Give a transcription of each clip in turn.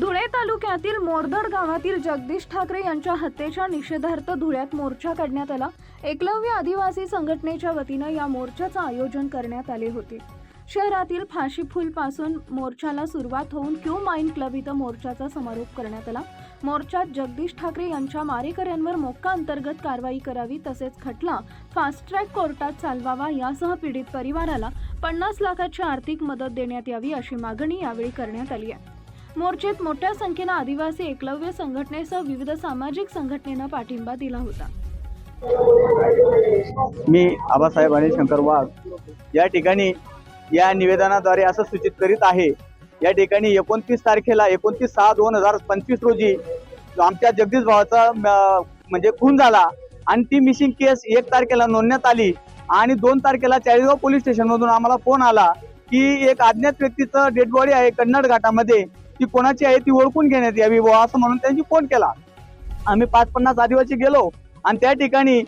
धुळे तालुक्यातील मोरदड गावातील जगदीश ठाकरे यांच्या हत्येच्या निषेधार्थ धुळ्यात मोर्चा काढण्यात आला. एकलव्य आदिवासी संघटनेच्या वतीनं या मोर्चाचं आयोजन करण्यात आले होते. शहरातील फाशी पासून मोर्चाला सुरुवात होऊन क्यू माइन क्लब इथं मोर्चाचा समारोप करण्यात आला. मोर्चात जगदीश ठाकरे यांच्या मारेकऱ्यांवर मोक्का अंतर्गत कारवाई करावी तसेच खटला फास्ट ट्रॅक कोर्टात चालवावा यासह पीडित परिवाराला पन्नास लाखाची आर्थिक मदत देण्यात यावी अशी मागणी यावेळी करण्यात आली आहे. मोर्चेत मोठ्या संख्येनं आदिवासी एकलव्य संघटनेसह विविध सामाजिक संघटनेनं पाठिंबा दिला होता. मी आबासाहेब आणि शंकर वाघ या ठिकाणी या निवेदनाद्वारे असं सूचित करीत आहे या ठिकाणी एकोणतीस तारखेला एकोणतीस सहा दोन हजार पंचवीस रोजी आमच्या जगदीश भावाचा म्हणजे खून झाला आणि ती मिसिंग केस एक तारखेला नोंदण्यात आली आणि दोन तारखेला चाळीसगाव पोलीस स्टेशनमधून आम्हाला फोन आला की एक अज्ञात व्यक्तीचं डेड बॉडी आहे कन्नड घाटामध्ये. ती कोणाची आहे ती ओळखून घेण्यात यावी व असं म्हणून त्यांनी फोन केला. आम्ही पाच पन्नास आदिवासी गेलो आणि त्या ठिकाणी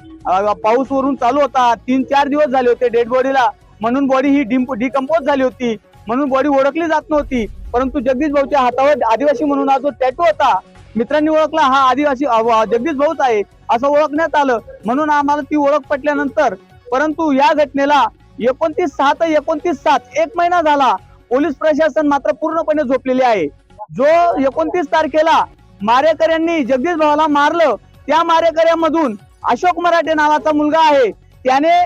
पाऊस वरून चालू होता. तीन चार दिवस झाले होते डेड बॉडीला. म्हणून बॉडी ही डिकम्पोज झाली होती. म्हणून बॉडी ओळखली जात नव्हती. परंतु जगदीश भाऊच्या हातावर आदिवासी म्हणून हा जो टॅटू होता मित्रांनी ओळखला हा आदिवासी जगदीश भाऊच आहे असं ओळखण्यात आलं. म्हणून आम्हाला ती ओळख पटल्यानंतर परंतु या घटनेला एकोणतीस सहा ते एकोणतीस सात एक महिना झाला. पोलीस प्रशासन मात्र पूर्णपणे झोपलेले आहे. जो एकोणतीस तारखेला मारेकऱ्यांनी जगदीश भावाला मारलं त्या मारेकऱ्यांमधून अशोक मराठे नावाचा मुलगा आहे. त्याने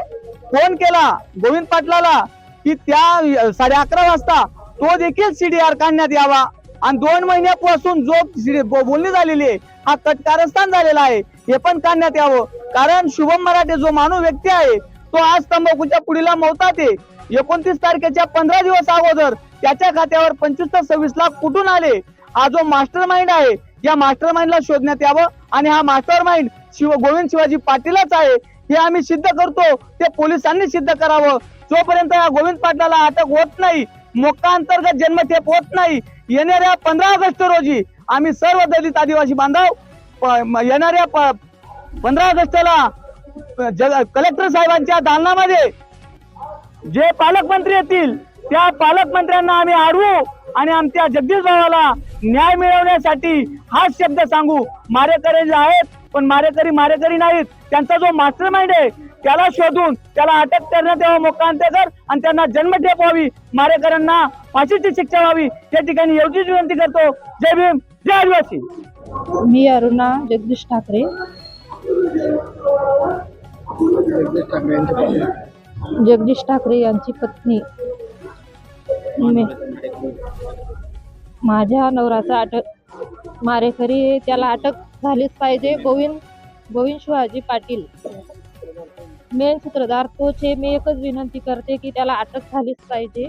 फोन केला गोविंद पाटलाला की त्या साडे अकरा वाजता तो देखील सीडीआर काढण्यात यावा. आणि दोन महिन्यापासून जो बोलणी झालेली आहे हा कटकारस्थान झालेला आहे. हे पण काढण्यात यावं. कारण शुभम मराठे जो मानव व्यक्ती आहे तो आज तंबाखूच्या पुढीला मवतात आहे. एकोणतीस तारखेच्या पंधरा दिवस अगोदर त्याच्या खात्यावर पंचवीस ते सव्वीस लाख कुठून आले? हा जो मास्टर माइंड आहे या मास्टर माइंडला शोधण्यात यावं आणि हा मास्टर माइंड शिव गोविंद शिवाजी पाटीलच आहे हे आम्ही सिद्ध करतो. ते पोलिसांनी सिद्ध करावं. जोपर्यंत या गोविंद पाटलाला अटक होत नाही मोक्का अंतर्गत जन्मठेप होत नाही येणाऱ्या पंधरा ऑगस्ट रोजी आम्ही सर्व दलित आदिवासी बांधव प- येणाऱ्या पंधरा ऑगस्टला कलेक्टर साहेबांच्या दालनामध्ये जे पालकमंत्री येतील त्या पालकमंत्र्यांना आम्ही अडवू आणि आमच्या जगदीश भावाला न्याय मिळवण्यासाठी हाच शब्द सांगू. मारेकरी जे आहेत पण मारेकरी मारेकरी नाहीत. त्यांचा जो मास्टर माइंड आहे त्याला शोधून त्याला अटक करण्यात यावं मोका आणि त्यांना जन्मठेप व्हावी. मारेकऱ्यांना फाशीची शिक्षा व्हावी. या ठिकाणी एवढीच विनंती करतो. जय भीम जय आदिवासी. मी अरुणा जगदीश ठाकरे. जगदीश ठाकरे यांची पत्नी. मी- माझ्या नवराचा अटक मारेकरी त्याला अटक झालीच पाहिजे गोविंद गोविंद शिवाजी पाटील. मेन सूत्रधार तोच आहे. मी एकच विनंती करते की त्याला अटक झालीच पाहिजे.